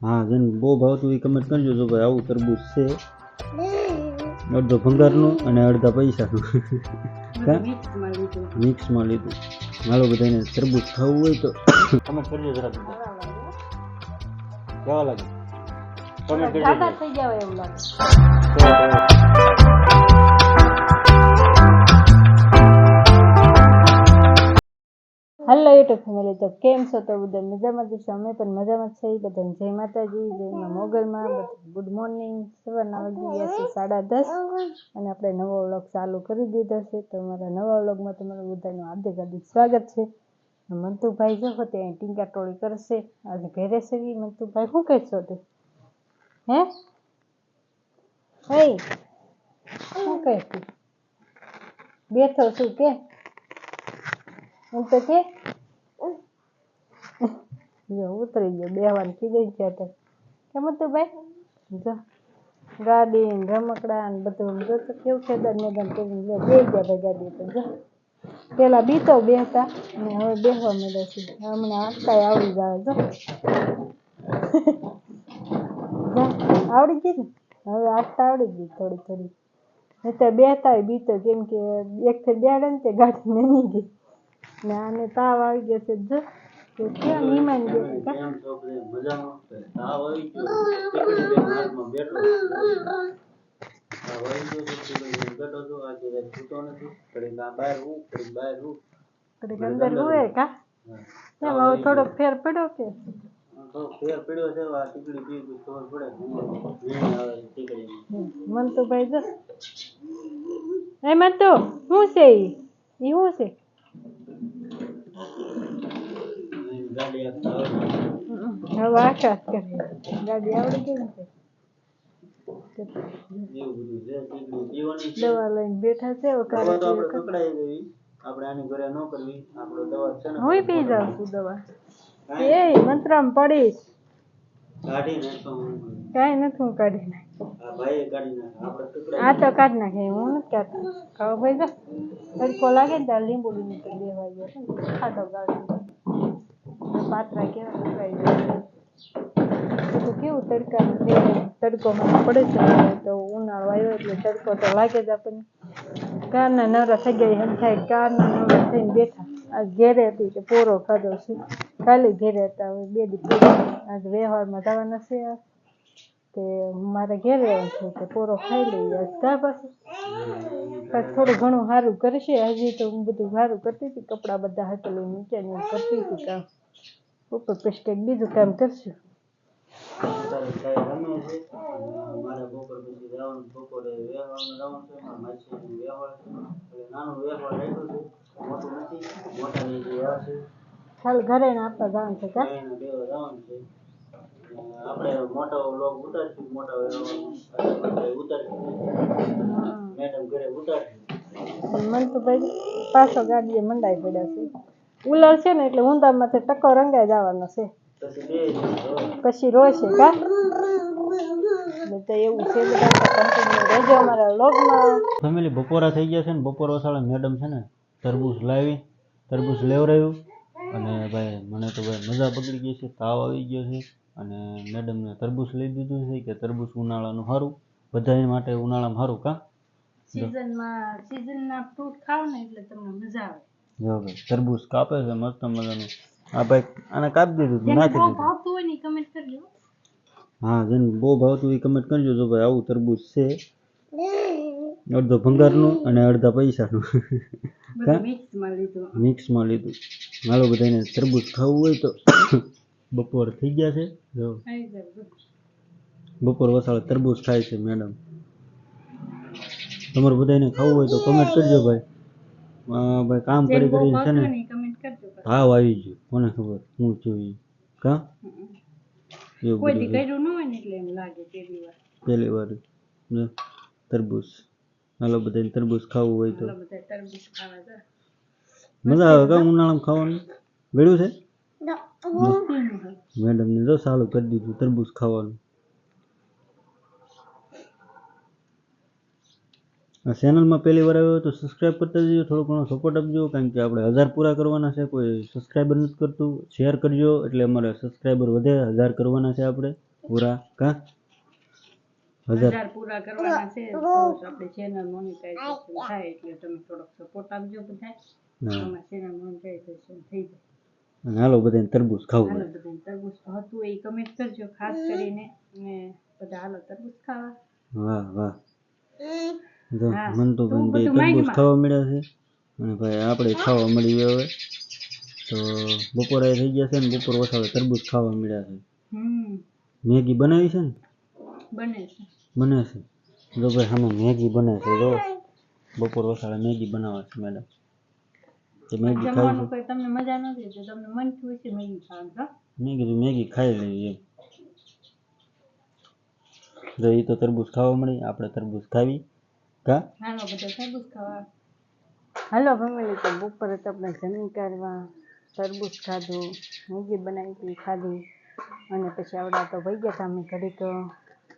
હા જેને બહુ ભાવતું એ કમેન્ટ કરજો જો ભાઈ આવું તરબૂચ છે. અડધો ભંગારનું અને અડધા પૈસાનું. મિક્સમાં લીધું. હાલો બધાને તરબૂચ ખાવું હોય તો કમેન્ટ કરજો જરા બધા. કેવા લાગે? કમેન્ટ કરજો થઈ જાવ એવું લાગે? હેલો યુટ્યુબ ફેમિલી તો કેમ છો? તો બધા મજામાં જ છો? અમે પણ મજામાં છે બધાને જય માતાજી, જય મોગલમાં. ગુડ મોર્નિંગ સવારના વાગી ગયા છે સાડા દસ અને આપણે નવો વ્લોગ ચાલુ કરી દીધો છે. તો અમારા નવા વ્લોગમાં તમારું બધાનું હાર્દિક હાર્દિક સ્વાગત છે. મંતુભાઈ જો તે અહીં ટીંકા ટોળી કરશે. આજે ઘેરે છે મંતુભાઈ. શું કહેશો તે? હે? હે? શું કહેશું બેઠો છું કે? હું તો કે જો ઉતરી ગયો બેહવાની કીધું છે તો કેમ હતું ભાઈ જો ગાડી રમકડા ને બધું જો તો કેવું દર મેદાન કરીને લે બે ગયા ભાઈ ગાડી તો જો પેલા બીતો બેહતા અને હવે બેહવા મળે છે હમણાં આટકાય આવડી જાય જો જો, આવડી ગઈ ને હવે આટતા આવડી ગઈ થોડી થોડી અત્યારે બેહતા હોય બીતો કેમ કે એક થી બેડે ને તે ગાડી નમી ગઈ ને આને તાવ આવી ગયો છે જો મજામાં ટીકડી બેન હાથમાં બેઠો ટીકડી બેન બેઠો આજે છૂટો નથી બહાર હું બહાર હું અંદર હોય કા? હવે થોડોક ફેર પડ્યો કે? તો ફેર પડ્યો છે આ ટીકડી પી તો ખબર પડે આવે મન તો ભાઈ જો. એ મન તો શું છે ઈ? ઈ શું છે? ગાડી આપતા આવે કરે ગાડી આવડી ગઈ ને દવા લઈને બેઠા છે હવે પકડાઈ ગઈ. આપણે આની ઘરે ન કરવી. આપણે દવા છે ને. હું પી જાઉં છું દવા. એ મંત્રમ પડીશ. કાઢી નાખો કાંઈ નથી હું કાઢી નાખ. આ તો કાઢી નાખે હું નથી કાઢતી. ખાવ ભાઈ જા. તડકો લાગે ને ત્યારે લીંબુ લીંબુ લેવા ગયો ખાતો ગાડી પાત્રા કેવા સુકાઈ જાય તો કેવું તડકા તડકો મને પડે છે તો ઉનાળો આવ્યો એટલે તડકો તો લાગે જ આપણને. કારના નવરા થઈ ગયા એમ થાય, કારના નવરા થઈને બેઠા. આજ ઘેરે હતી કે પોરો ખાધો છે. કાલે ઘેરે હતા, હવે બે દી પૂરો. આજ વ્યવહારમાં જવાના છે તે મારે ઘેરે છે કે પોરો ખાઈ લઈએ. આજ પાછું કાંઈક થોડું ઘણું સારું કરશે. હજી તો હું બધું સારું કરતી હતી. કપડાં બધા હકેલી નીચે નીચે કરતી હતી કામ. ઉપર પછી કંઈક બીજું કામ કરશું ઘરે આપવા જવાનું છે કા? આપણે મોટો લોક ઉતારશું મોટા ઉતારશું મેડમ ઘરે ઉતારશું મન તો ભાઈ પાછો ગાડીએ મંડાઈ પડ્યા છે. ઉલર છે ને એટલે ઊંધામાંથી ટકો રંગાઈ જવાનો છે. પછી રોશે કા એટલે તો એવું છે બધા કન્ટિન્યુ રહેજો અમારા લોગમાં ફેમિલી બપોરા થઈ ગયા છે ને બપોર વસાળે મેડમ છે ને તરબૂચ લાવી તરબૂચ અને ભાઈ મને તો ભાઈ મજા બગડી ગઈ છે તાવ આવી ગયો છે અને મેડમને તરબૂચ લઈ દીધું છે કે તરબૂચ ઉનાળાનું સારું બધા માટે ઉનાળામાં સારું કા? સિઝનમાં સિઝનના ફ્રૂટ ખાવ ને એટલે તમને મજા આવે. જો ભાઈ તરબૂચ કાપે છે મસ્ત મજાનું. આ ભાઈ આને કાપી દીધું નાખી દીધું. ભાવતું હોય ને કમેન્ટ કરજો હા. જેને બહુ ભાવતું એ કમેન્ટ કરજો જો ભાઈ આવું તરબૂચ છે. અડધો ભંગારનું અને અડધા પૈસાનું. મિક્સમાં લીધું. હાલો બધાને તરબૂચ ખાવું હોય તો બપોર થઈ ગયા છે. જો. બપોર વસાળે તરબૂચ ખાય છે મેડમ તમારે બધાને ખાવું હોય તો કમેન્ટ કરજો ભાઈ. ભાઈ કામ કરી કરી છે ને. હોય ને કમેન્ટ કરજો તાવ આવી ગયો. કોને ખબર? હું છું ઈ. કા? એવું કોઈ દી કર્યું ન હોય ને એટલે એમ લાગે પહેલી વાર. પહેલી વાર. જો તરબૂચ. હાલો બધાને તરબૂચ ખાવું હોય તો. મજા આવે કા ઉનાળામાં ખાવાનું? ગળ્યું છે? મેડમ ને જો સારું કરી દીધું તરબૂચ ખાવાનું. ચેનલમાં પહેલી વાર આવ્યો તો સબસ્ક્રાઈબ કરતા જજો થોડો ઘણો સપોર્ટ આપજો કારણ કે આપણે હજાર પૂરા કરવાના છે કોઈ સબસ્ક્રાઈબર નથી કરતું. શેર કરજો એટલે અમારે સબસ્ક્રાઈબર વધે હજાર કરવાના છે આપણે પૂરા. કા? હજાર. પૂરા કરવાના છે તો આપણે ચેનલ મોનિટાઇઝેશન થાય એટલે તમે થોડોક સપોર્ટ આપજો બધા. હા ચેનલ મોનિટાઇઝેશન થઈ જાય. અને હાલો બધાને તરબૂચ ખાવું હાલો બધાને તરબૂચ. હતું એ કમેન્ટ કરજો ખાસ કરીને. ને બધા હાલો તરબૂચ ખાવા. વાહ વાહ. જો તો બે તરબૂચ ખાવા મળ્યા છે અને ભાઈ આપણે ખાવા મળી ગયા હવે. તો બપોરે થઈ ગયા છે ને બપોર ઓછા તરબૂચ ખાવા મળ્યા છે. મેગી બનાવી છે ને? બને છે. બને છે. જો ભાઈ સામે મેગી બને છે જો. બપોર ઓછા મેગી બનાવે છે મેડમ તો મેગી ખાઈ છે. તમને મજા નથી તો તમને મન થયું છે મેગી ખાવાનું મેં કીધું મેગી ખાઈ લઈએ એમ. જો એ તો તરબૂચ ખાવા મળી આપણે તરબૂચ ખાવી. કા? હાલો બધા તરબૂચ ખાવા. હાલો ફેમિલી તો બપોરે તો આપણે જમીન કાઢવા તરબૂચ ખાધું મેગી બનાવી હતી ખાધી. અને પછી આવડા તો વહી ગયા હતા અમે ઘડીક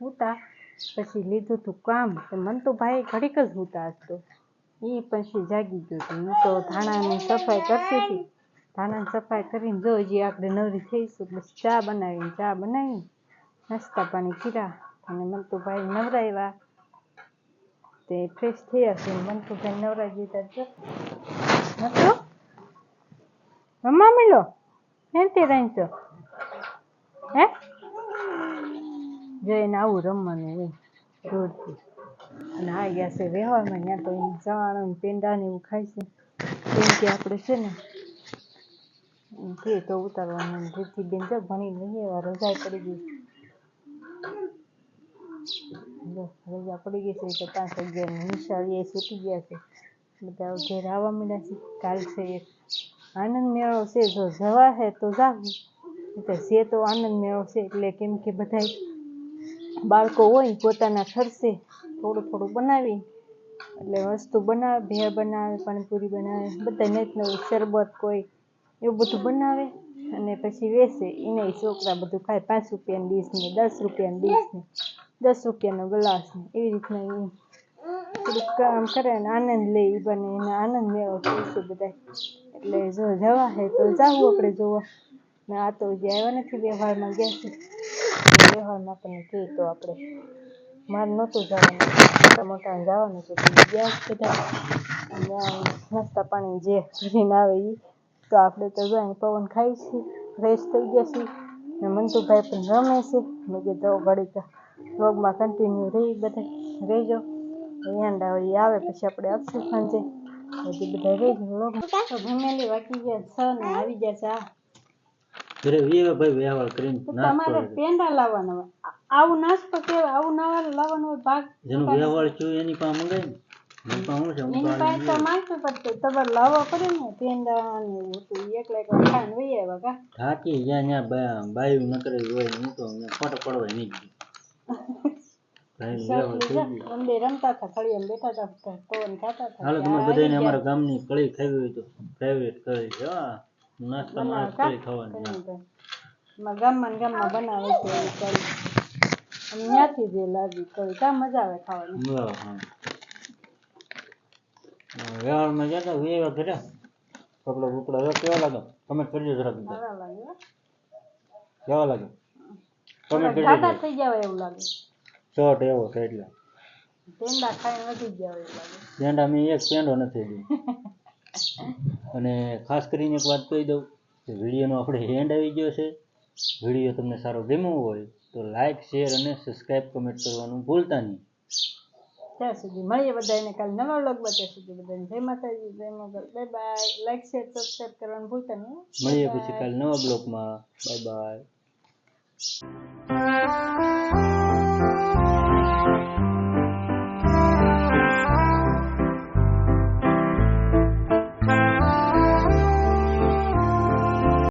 ઉતા પછી લીધું હતું કામ તો મન તો ભાઈ ઘડીક જ ઉતા હતો તો. એ પછી જાગી ગયું હતું હું તો ધાણાની સફાઈ કરતી હતી. ધાણાની સફાઈ કરીને જો હજી આપણે નવરી થઈશું પછી ચા બનાવીને ચા બનાવી નાસ્તા પાણી પીરા અને મન તો ભાઈ નવરાવ્યા તે ફ્રેશ થયા મન મનસુખભાઈ નવરાજ છે નતો રમવા મિલો હે તે રહીશો હે જો એને આવું રમવાનું હોય દૂરથી અને આ ગયા છે વ્યવહારમાં ત્યાં તો એને ચવાણું પેંડા ને એવું ખાય છે કેમ કે આપણે છે ને કે તો ઉતારવાનું રીતિ બેન જો ભણી લઈએ રજાઈ પડી ગઈ રજા પડી ગઈ છે તો પાંચ અગિયાર નિશાળીએ છૂટી ગયા છે. બધા ઘેર આવવા મળ્યા છે. કાલ છે આનંદ મેળો છે. જો જવા છે તો જાવું એટલે છે તો આનંદ મેળો છે એટલે કેમ કે બધા બાળકો હોય પોતાના ખર્ચે થોડું થોડું બનાવી. એટલે વસ્તુ બનાવે, ભેળ બનાવે, પાણીપુરી બનાવે, બધા નત નવું શરબત કોઈ એવું બધું બનાવે અને પછી વેચે. એને છોકરા બધું ખાય. પાંચ રૂપિયાની ડીશ ને દસ રૂપિયાની ડીશ ને દસ રૂપિયાનો ગ્લાસ એવી રીતના થોડુંક કામ કરે ને આનંદ લે એ બને, એને આનંદ લેવો છે બધા એટલે જો જવા હે તો જાવું આપણે જોવા. ને આ તો હજી આવ્યા નથી, વ્યવહારમાં ગયા છે. તો વ્યવહારમાં આપણને કહે તો આપણે મારે નહોતું જવાનું. મોટા જવાનું છે. તો ગયા બધા. અને નાસ્તા પાણી જે કરીને આવે એ તો આપણે તો જો પવન ખાઈ છીએ ફ્રેશ થઈ ગયા છીએ ને મંતુભાઈ પણ રમે છે. મેં કીધું ઘડીક વ્લોગમાં કન્ટિન્યુ રહી બધા રહેજો એન્ડ હવે ઈ આવે પછી આપણે આપશું સાંજે હજી બધા રહેજો વ્લોગમાં તો ફેમિલી વાગી ગયા છ ને આવી ગયા છે આ ઘરે વીવે ભાઈ વ્યવહાર કરીને તો નાસ્તો તમારે કરે. પેંડા લાવવાના હોય આ- આવું નાસ્તો કેવાય આવું નવા લાવવાનું હોય ભાગ જેનું વ્યવહાર થયું એની પાસે મંગાય ને મારી પાસે શું છે હું એની તો પાસે તો માંગવું પડતું તમારે લાવવા પડે ને પેંડા ને એવું બધું ઈ એકલા એકલા ખાઈને વહી આવ્યા કા થાકી જ્યાં જ્યાં બા- બાયું ન કરે હોય ને હું તો મેં ખોટો પડવાય નહીં અંબે રમતા હતા ફળિયામાં બેઠા હતા પવન ખાતા હતા. હાલો તમારે બધાને અમારા ગામની કળી ખાવી હોય તો પ્રાઇવેટ કરી છે નાસ્તામાં જ કળી ખાવાની હા. એમાં ગામમાં ગામમાં બનાવે છે એવી કરી અને ત્યાંથી જે લાવી કરી ત્યાં મજા આવે ખાવાની. બરાબર, હા. હા, વ્યવહારમાં ગયા તા વ્યવહાર કર્યા કપડા બપડા કેવા લાગે કમેન્ટ કરજો જરાક લાગે કેવા લાગે કમેન્ટ કરજો થઈ જાવ એવું લાગે. શર્ટ એવો છે એટલે. પેંડા ખાઈને વધી ગયા એવું લાગે. પેંડા મેં એક પેંડો નથી દીધો અને ખાસ કરીને એક વાત કહી દઉં કે વિડીયોનો આપણે એન્ડ આવી ગયો છે. વીડિયો તમને સારો ગમ્યો હોય તો લાઈક શેર અને સબસ્ક્રાઈબ કમેન્ટ કરવાનું ભૂલતા નહીં. ત્યાં સુધી મળીએ બધાને કાલે નવા વ્લોગમાં. ત્યાં સુધી બધાને જય માતાજી જય Mogal. Bye bye like share subscribe કરવાનું ભૂલતા નહીં. મળીએ પછી કાલે નવા બ્લોગમાં બાય બાય Thank you.